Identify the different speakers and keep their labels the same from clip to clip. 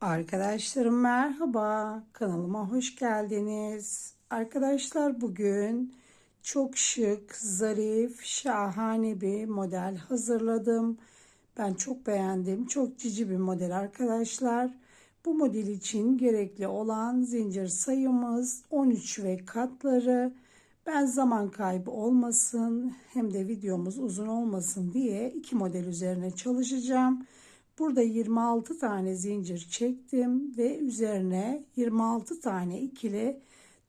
Speaker 1: Arkadaşlarım merhaba. Kanalıma hoş geldiniz. Arkadaşlar bugün çok şık, zarif, şahane bir model hazırladım. Ben çok beğendim. Çok cici bir model arkadaşlar. Bu model için gerekli olan zincir sayımız 13 ve katları. Ben zaman kaybı olmasın hem de videomuz uzun olmasın diye iki model üzerine çalışacağım. Burada 26 tane zincir çektim ve üzerine 26 tane ikili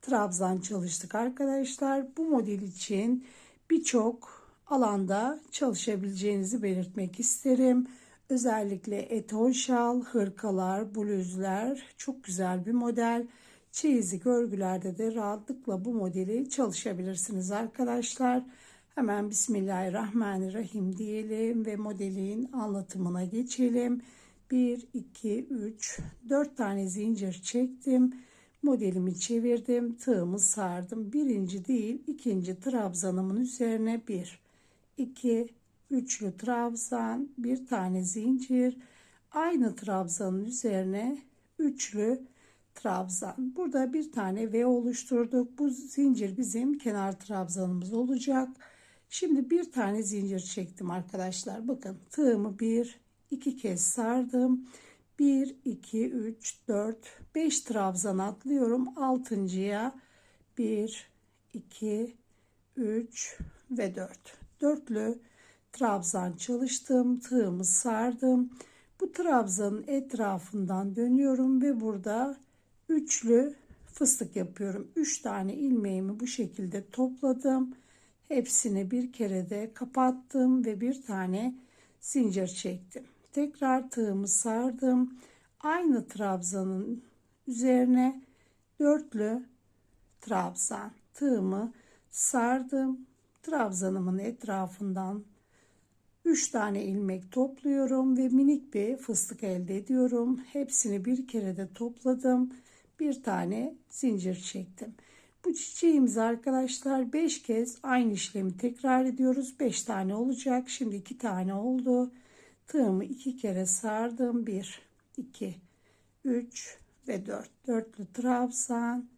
Speaker 1: trabzan çalıştık arkadaşlar. Bu model için birçok alanda çalışabileceğinizi belirtmek isterim. Özellikle etol şal, hırkalar, bluzlar çok güzel bir model. Çeyizlik örgülerde de rahatlıkla bu modeli çalışabilirsiniz arkadaşlar. Hemen Bismillahirrahmanirrahim diyelim ve modelin anlatımına geçelim. 1, 2, 3, 4 tane zincir çektim. Modelimi çevirdim. Tığımı sardım. Birinci değil ikinci trabzanımın üzerine 1, 2, üçlü trabzan, bir tane zincir. Aynı trabzanın üzerine üçlü trabzan. Burada bir tane V oluşturduk. Bu zincir bizim kenar trabzanımız olacak. Şimdi bir tane zincir çektim arkadaşlar. Bakın tığımı bir iki kez sardım. 1 2 3 4 5 trabzan atlıyorum. Altıncıya 1 2 3 ve 4. Dörtlü trabzan çalıştım. Tığımı sardım. Bu trabzanın etrafından dönüyorum ve burada üçlü fıstık yapıyorum. 3 tane ilmeğimi bu şekilde topladım. Hepsini bir kere de kapattım ve bir tane zincir çektim. Tekrar tığımı sardım. Aynı trabzanın üzerine dörtlü trabzan tığımı sardım. Trabzanımın etrafından 3 tane ilmek topluyorum ve minik bir fıstık elde ediyorum. Hepsini bir kere de topladım. Bir tane zincir çektim. Bu çiçeğimizi arkadaşlar 5 kez aynı işlemi tekrar ediyoruz. 5 tane olacak. Şimdi 2 tane oldu. Tığımı 2 kere sardım. 1, 2, 3 ve 4. Dörtlü trabzan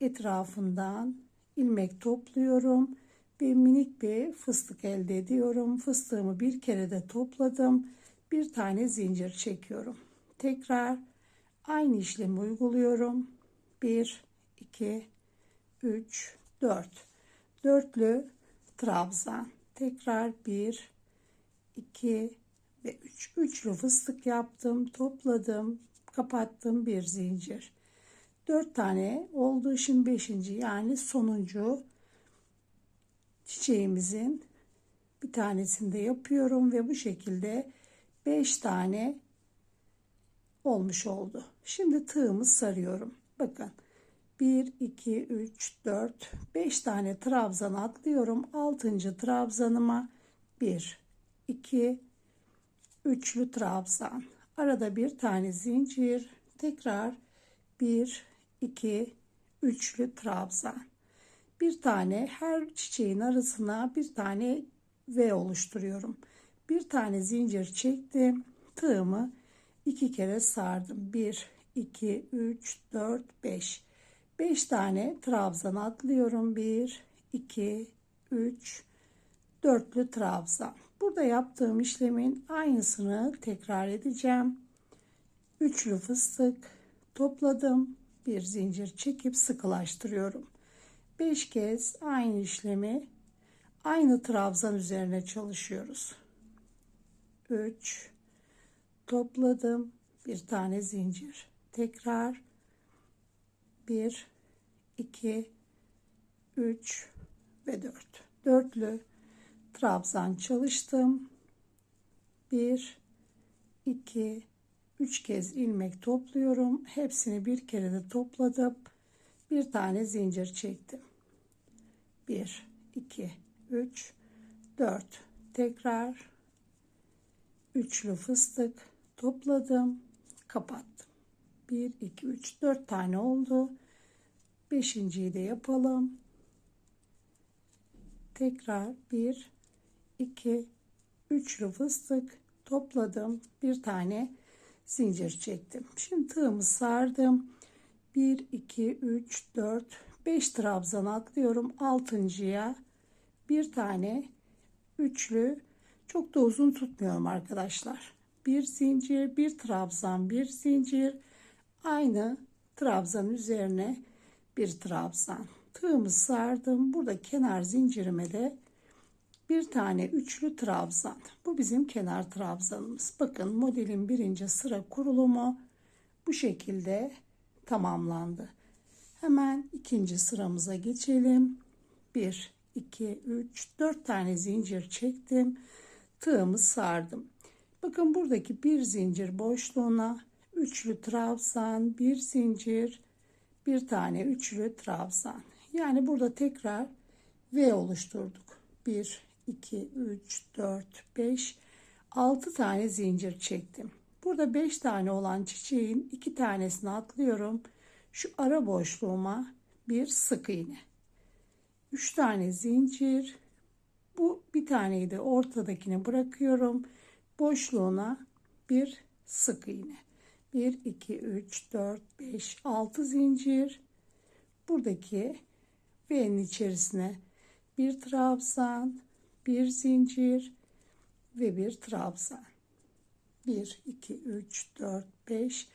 Speaker 1: etrafından ilmek topluyorum ve minik bir fıstık elde ediyorum. Fıstığımı bir kere de topladım. Bir tane zincir çekiyorum. Tekrar aynı işlemi uyguluyorum. 1, 2, 3, 4. Dörtlü trabzan. Tekrar 1, 2 ve 3. Üçlü fıstık yaptım. Topladım. Kapattım bir zincir. 4 tane oldu. Şimdi 5. yani sonuncu çiçeğimizin bir tanesini de yapıyorum ve bu şekilde 5 tane olmuş oldu. Şimdi tığımı sarıyorum. Bakın 1, 2, 3, 4, 5 tane trabzan atlıyorum. 6. trabzanıma 1, 2, üçlü trabzan. Arada bir tane zincir. Tekrar 1, 2, üçlü trabzan. Bir tane her çiçeğin arasına bir tane V oluşturuyorum. Bir tane zincir çektim. Tığımı iki kere sardım. 1, 2, 3, 4, 5. 5 tane trabzan atlıyorum. 1, 2, 3, dörtlü trabzan. Burada yaptığım işlemin aynısını tekrar edeceğim. Üçlü fıstık topladım. Bir zincir çekip sıkılaştırıyorum. 5 kez aynı işlemi aynı trabzan üzerine çalışıyoruz. 3 topladım. Bir tane zincir. Tekrar 1 2 3 ve 4 dörtlü trabzan çalıştım. 1 2 3 kez ilmek topluyorum. Hepsini bir kere de topladım. Bir tane zincir çektim. 1 2 3 4 tekrar üçlü fıstık topladım. Kapattım. 1, 2, 3, 4 tane oldu. Beşinciyi de yapalım. Tekrar 1, 2, üçlü fıstık topladım. Bir tane zincir çektim. Şimdi tığımı sardım. 1 2 3 4 5 trabzan atlıyorum. Altıncıya bir tane üçlü çok da uzun tutmuyorum arkadaşlar. Bir zincir, bir trabzan, bir zincir. Aynı trabzan üzerine bir trabzan. Tığımı sardım. Burada kenar zincirime de bir tane üçlü trabzan. Bu bizim kenar trabzanımız. Bakın modelin birinci sıra kurulumu bu şekilde tamamlandı. Hemen ikinci sıramıza geçelim. 1, 2, 3, 4 tane zincir çektim. Tığımı sardım. Bakın buradaki bir zincir boşluğuna üçlü trabzan, bir zincir, bir tane üçlü trabzan. Yani burada tekrar V oluşturduk. 1, 2, 3, 4, 5, 6 tane zincir çektim. Burada 5 tane olan çiçeğin 2 tanesini atlıyorum. Şu ara boşluğuma bir sık iğne. 3 tane zincir. Bu bir taneyi de ortadakini bırakıyorum. Boşluğuna bir sık iğne. 1, 2, 3, 4, 5, 6 zincir. Buradaki V'nin içerisine bir trabzan, bir zincir ve bir trabzan. 1, 2, 3, 4, 5,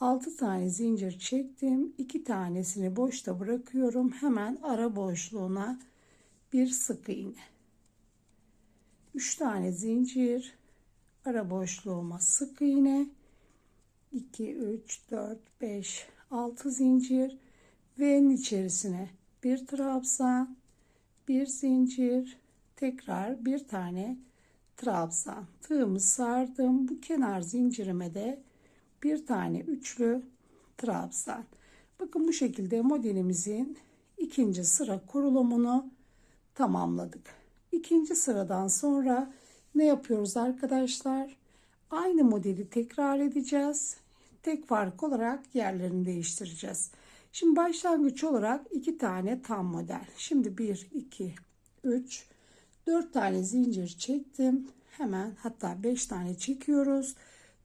Speaker 1: 6 tane zincir çektim. 2 tanesini boşta bırakıyorum. Hemen ara boşluğuna bir sık iğne. 3 tane zincir. Ara boşluğuma sık iğne. 2, 3, 4, 5, 6 zincir. V'nin içerisine bir trabzan, bir zincir, tekrar bir tane trabzan. Tığımı sardım. Bu kenar zincirime de bir tane üçlü trabzan. Bakın bu şekilde modelimizin ikinci sıra kurulumunu tamamladık. İkinci sıradan sonra ne yapıyoruz arkadaşlar? Aynı modeli tekrar edeceğiz. Tek fark olarak yerlerini değiştireceğiz. Şimdi başlangıç olarak iki tane tam model. Şimdi 1, 2, 3, 4 tane zincir çektim. Hemen hatta 5 tane çekiyoruz.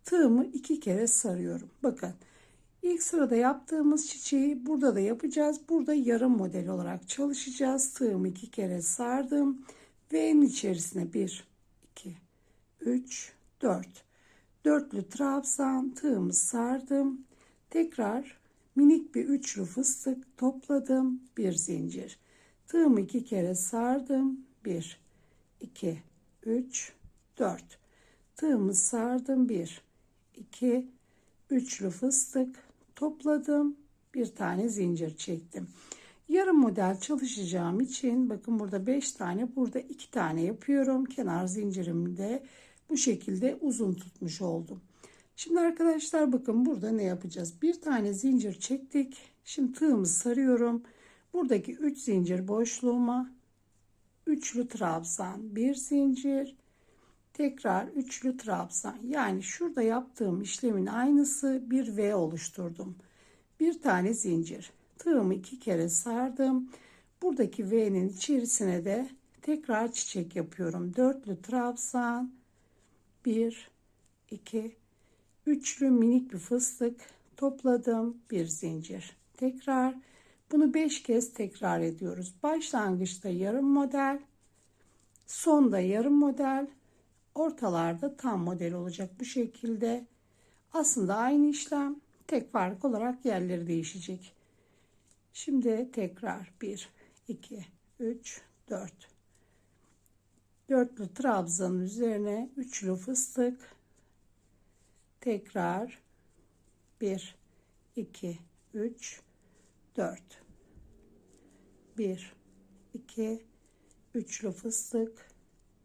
Speaker 1: Tığımı iki kere sarıyorum. Bakın ilk sırada yaptığımız çiçeği burada da yapacağız. Burada yarım model olarak çalışacağız. Tığımı iki kere sardım. V'nin içerisine 1, 2, 3, 4. Dörtlü trabzan tığımı sardım. Tekrar minik bir üçlü fıstık topladım. Bir zincir. Tığımı iki kere sardım. 1, 2, 3, 4. Tığımı sardım. 1, 2, üçlü fıstık topladım. Bir tane zincir çektim. Yarım model çalışacağım için bakın burada 5 tane burada 2 tane yapıyorum. Kenar zincirimi de bu şekilde uzun tutmuş oldum. Şimdi arkadaşlar bakın burada ne yapacağız? Bir tane zincir çektik. Şimdi tığımı sarıyorum. Buradaki 3 zincir boşluğuma üçlü trabzan, bir zincir, tekrar üçlü trabzan. Yani şurada yaptığım işlemin aynısı bir V oluşturdum. Bir tane zincir. Tığımı iki kere sardım. Buradaki V'nin içerisine de tekrar çiçek yapıyorum. Dörtlü trabzan, bir, iki, üçlü minik bir fıstık topladım. Bir zincir. Tekrar bunu beş kez tekrar ediyoruz. Başlangıçta yarım model, sonda yarım model, ortalarda tam model olacak bu şekilde. Aslında aynı işlem tek fark olarak yerleri değişecek. Şimdi tekrar 1, 2, 3, 4. Dörtlü trabzanın üzerine üçlü fıstık. Tekrar 1, 2, 3, 4. 1, 2, üçlü fıstık.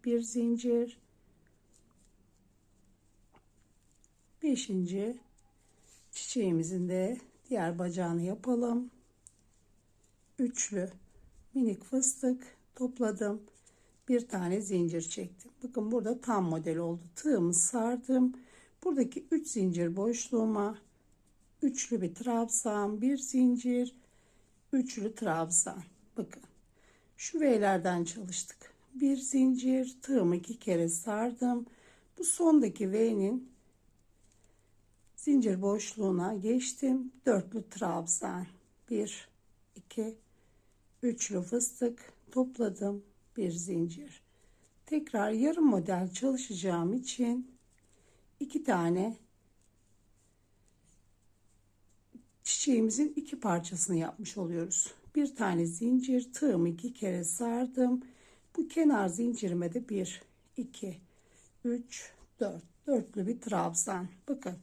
Speaker 1: Bir zincir. Beşinci çiçeğimizin de diğer bacağını yapalım. Üçlü minik fıstık topladım. Bir tane zincir çektim. Bakın burada tam model oldu. Tığımı sardım. Buradaki üç zincir boşluğuma üçlü bir trabzan, bir zincir, üçlü trabzan. Bakın şu V'lerden çalıştık. Bir zincir, tığımı iki kere sardım. Bu sondaki V'nin Zincir boşluğuna geçtim. Dörtlü trabzan. 1 2 üçlü fıstık topladım. Bir zincir. Tekrar yarım model çalışacağım için iki tane çiçeğimizin iki parçasını yapmış oluyoruz. Bir tane zincir tığımı iki kere sardım. Bu kenar zincirime de bir, iki, üç, dört. Dörtlü bir trabzan. Bakın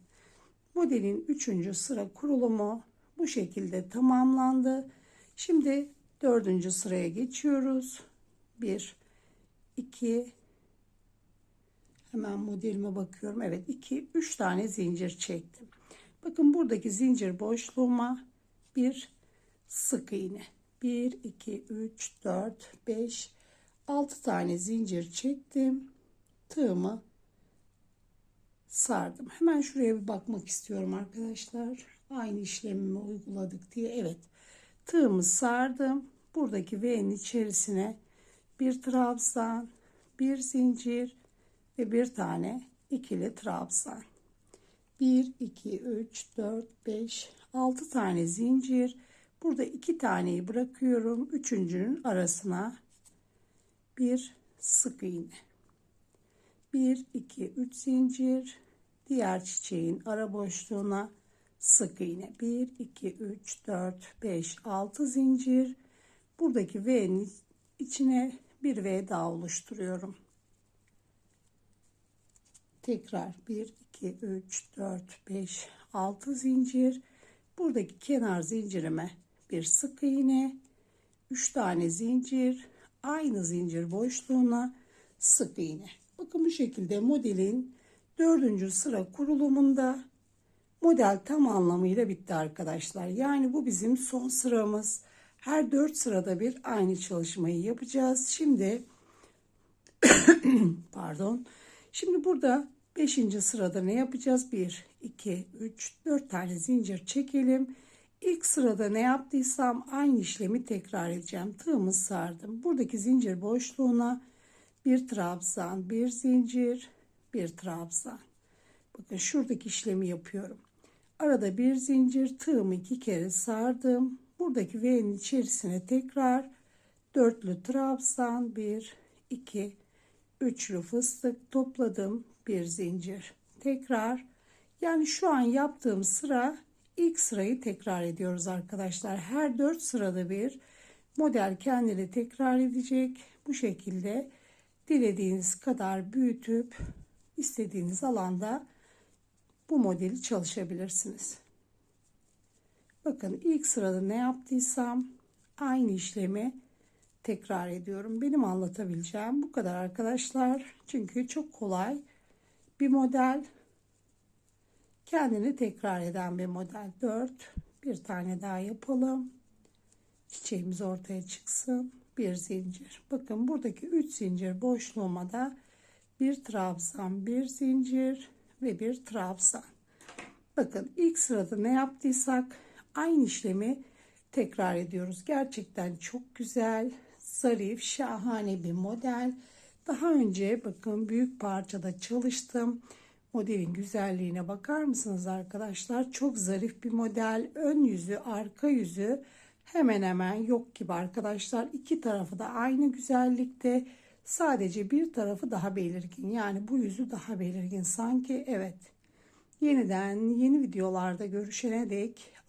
Speaker 1: modelin üçüncü sıra kurulumu bu şekilde tamamlandı. Şimdi dördüncü sıraya geçiyoruz. Bir, iki, hemen modelime bakıyorum. Evet iki, üç tane zincir çektim. Bakın buradaki zincir boşluğuma bir sık iğne. 1, 2, 3, 4, 5, 6 tane zincir çektim. Tığımı sardım. Hemen şuraya bir bakmak istiyorum arkadaşlar. Aynı işlemimi uyguladık diye. Evet. Tığımı sardım. Buradaki V'nin içerisine bir trabzan, bir zincir ve bir tane ikili trabzan. 1, 2, 3, 4, 5, 6 tane zincir. Burada iki taneyi bırakıyorum. Üçüncünün arasına bir sık iğne. 1, 2, 3 zincir. Diğer çiçeğin ara boşluğuna sık iğne. 1, 2, 3, 4, 5, 6 zincir. Buradaki V'nin içine bir V daha oluşturuyorum. Tekrar 1, 2, 3, 4, 5, 6 zincir. Buradaki kenar zincirime bir sık iğne, 3 tane zincir, aynı zincir boşluğuna sık iğne. Bakın bu şekilde modelin dördüncü sıra kurulumunda model tam anlamıyla bitti arkadaşlar. Yani bu bizim son sıramız. Her dört sırada bir aynı çalışmayı yapacağız. Şimdi pardon. Şimdi burada 5. sırada ne yapacağız? 1, 2, 3, 4 tane zincir çekelim. İlk sırada ne yaptıysam aynı işlemi tekrar edeceğim. Tığımı sardım. Buradaki zincir boşluğuna bir trabzan, bir zincir, bir trabzan. Bakın şuradaki işlemi yapıyorum. Arada bir zincir tığımı iki kere sardım. Buradaki V'nin içerisine tekrar dörtlü trabzan, bir, iki, üçlü fıstık topladım bir zincir. Tekrar yani şu an yaptığım sıra ilk sırayı tekrar ediyoruz arkadaşlar. Her dört sırada bir model kendini tekrar edecek. Bu şekilde dilediğiniz kadar büyütüp istediğiniz alanda bu modeli çalışabilirsiniz. Bakın ilk sırada ne yaptıysam aynı işlemi tekrar ediyorum. Benim anlatabileceğim bu kadar arkadaşlar. Çünkü çok kolay bir model. Kendini tekrar eden bir model. 4 bir tane daha yapalım. Çiçeğimiz ortaya çıksın. Bir zincir. Bakın buradaki 3 zincir boşluğuma da bir trabzan bir zincir ve bir trabzan. Bakın ilk sırada ne yaptıysak aynı işlemi tekrar ediyoruz gerçekten çok güzel zarif şahane bir model daha önce bakın büyük parçada çalıştım. Modelin güzelliğine bakar mısınız arkadaşlar? Çok zarif bir model. Ön yüzü, arka yüzü hemen hemen yok gibi arkadaşlar. İki tarafı da aynı güzellikte. Sadece bir tarafı daha belirgin. Yani bu yüzü daha belirgin sanki. Evet. Yeniden yeni videolarda görüşene dek